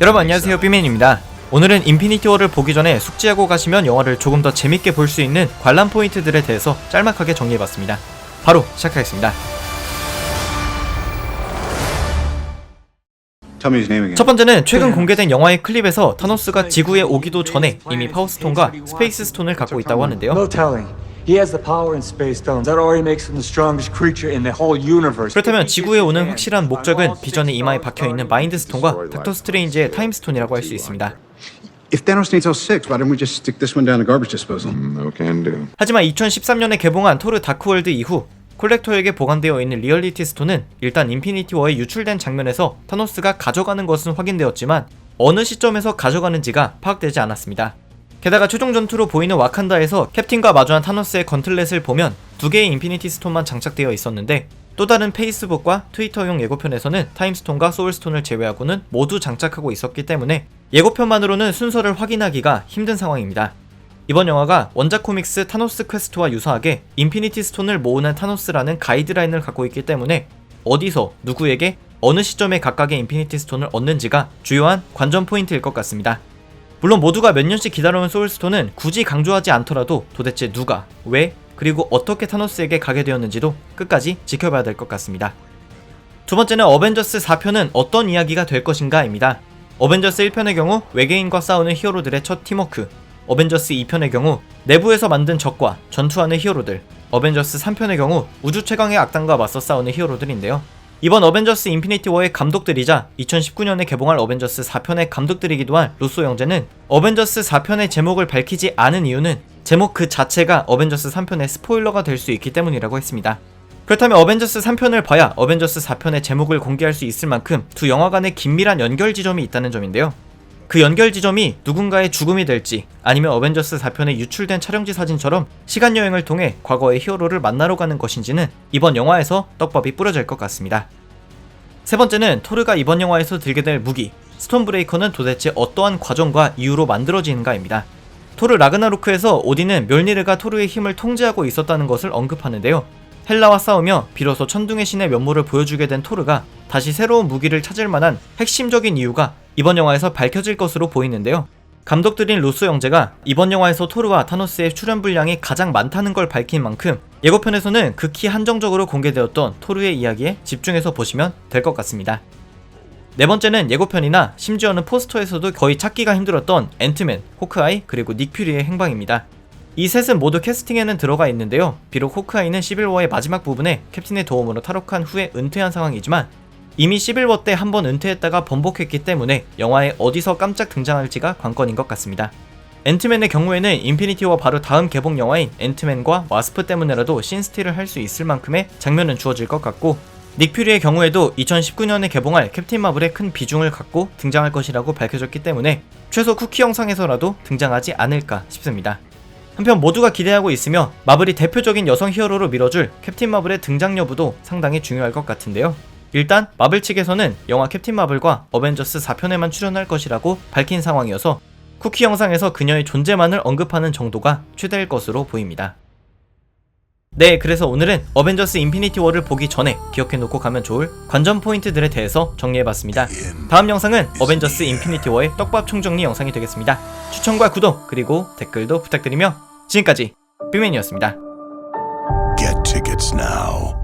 여러분 안녕하세요. 삐맨입니다. 오늘은 인피니티 워를 보기 전에 숙지하고 가시면 영화를 조금 더 재밌게 볼 수 있는 관람 포인트들에 대해서 짤막하게 정리해봤습니다. 바로 시작하겠습니다. 첫 번째는 최근 공개된 영화의 클립에서 타노스가 지구에 오기도 전에 이미 파워스톤과 스페이스 스톤을 갖고 있다고 하는데요. He has the power in space stones. That already makes him the strongest creature in the whole universe. 그렇다면 지구에 오는 확실한 목적은 비전의 이마에 박혀 있는 마인드 스톤과 닥터 스트레인지의 타임 스톤이라고 할 수 있습니다 If Thanos needs all six, why don't we just stick this one down the garbage disposal? No can do. 하지만 2013년에 개봉한 토르 다크월드 이후 콜렉터에게 보관되어 있는 리얼리티 스톤은 일단 인피니티 워에 유출된 장면에서 타노스가 가져가는 것은 확인되었지만 어느 시점에서 가져가는지가 파악되지 않았습니다. 게다가 최종 전투로 보이는 와칸다에서 캡틴과 마주한 타노스의 건틀렛을 보면 두 개의 인피니티 스톤만 장착되어 있었는데 또 다른 페이스북과 트위터용 예고편에서는 타임스톤과 소울스톤을 제외하고는 모두 장착하고 있었기 때문에 예고편만으로는 순서를 확인하기가 힘든 상황입니다. 이번 영화가 원작 코믹스 타노스 퀘스트와 유사하게 인피니티 스톤을 모으는 타노스라는 가이드라인을 갖고 있기 때문에 어디서 누구에게 어느 시점에 각각의 인피니티 스톤을 얻는지가 주요한 관전 포인트일 것 같습니다. 물론 모두가 몇 년씩 기다려온 소울스톤은 굳이 강조하지 않더라도 도대체 누가, 왜, 그리고 어떻게 타노스에게 가게 되었는지도 끝까지 지켜봐야 될 것 같습니다. 두 번째는 어벤져스 4편은 어떤 이야기가 될 것인가입니다. 어벤져스 1편의 경우 외계인과 싸우는 히어로들의 첫 팀워크, 어벤져스 2편의 경우 내부에서 만든 적과 전투하는 히어로들, 어벤져스 3편의 경우 우주 최강의 악당과 맞서 싸우는 히어로들인데요. 이번 어벤져스 인피니티 워의 감독들이자 2019년에 개봉할 어벤져스 4편의 감독들이기도 한 루소 형제는 어벤져스 4편의 제목을 밝히지 않은 이유는 제목 그 자체가 어벤져스 3편의 스포일러가 될 수 있기 때문이라고 했습니다. 그렇다면 어벤져스 3편을 봐야 어벤져스 4편의 제목을 공개할 수 있을 만큼 두 영화 간의 긴밀한 연결 지점이 있다는 점인데요. 그 연결 지점이 누군가의 죽음이 될지 아니면 어벤져스 4편에 유출된 촬영지 사진처럼 시간 여행을 통해 과거의 히어로를 만나러 가는 것인지는 이번 영화에서 떡밥이 뿌려질 것 같습니다. 세 번째는 토르가 이번 영화에서 들게 될 무기 스톤 브레이커는 도대체 어떠한 과정과 이유로 만들어지는가입니다. 토르 라그나로크에서 오딘은 멸니르가 토르의 힘을 통제하고 있었다는 것을 언급하는데요. 헬라와 싸우며 비로소 천둥의 신의 면모를 보여주게 된 토르가 다시 새로운 무기를 찾을 만한 핵심적인 이유가 이번 영화에서 밝혀질 것으로 보이는데요. 감독들인 루소 형제가 이번 영화에서 토르와 타노스의 출연 분량이 가장 많다는 걸 밝힌 만큼 예고편에서는 극히 한정적으로 공개되었던 토르의 이야기에 집중해서 보시면 될 것 같습니다. 네 번째는 예고편이나 심지어는 포스터에서도 거의 찾기가 힘들었던 앤트맨, 호크아이, 그리고 닉 퓨리의 행방입니다. 이 셋은 모두 캐스팅에는 들어가 있는데요. 비록 호크아이는 11워의 마지막 부분에 캡틴의 도움으로 탈옥한 후에 은퇴한 상황이지만 이미 11워 때 한 번 은퇴했다가 번복했기 때문에 영화에 어디서 깜짝 등장할지가 관건인 것 같습니다. 앤트맨의 경우에는 인피니티워 바로 다음 개봉 영화인 앤트맨과 와스프 때문에라도 신스틸을 할 수 있을 만큼의 장면은 주어질 것 같고 닉 퓨리의 경우에도 2019년에 개봉할 캡틴 마블에 큰 비중을 갖고 등장할 것이라고 밝혀졌기 때문에 최소 쿠키 영상에서라도 등장하지 않을까 싶습니다. 한편 모두가 기대하고 있으며 마블이 대표적인 여성 히어로로 밀어줄 캡틴 마블의 등장 여부도 상당히 중요할 것 같은데요. 일단 마블 측에서는 영화 캡틴 마블과 어벤져스 4편에만 출연할 것이라고 밝힌 상황이어서 쿠키 영상에서 그녀의 존재만을 언급하는 정도가 최대일 것으로 보입니다. 네, 그래서 오늘은 어벤져스 인피니티 워를 보기 전에 기억해 놓고 가면 좋을 관전 포인트들에 대해서 정리해 봤습니다. 다음 영상은 어벤져스 인피니티 워의 떡밥 총정리 영상이 되겠습니다. 추천과 구독, 그리고 댓글도 부탁드리며 지금까지 삐맨이었습니다. Get tickets now.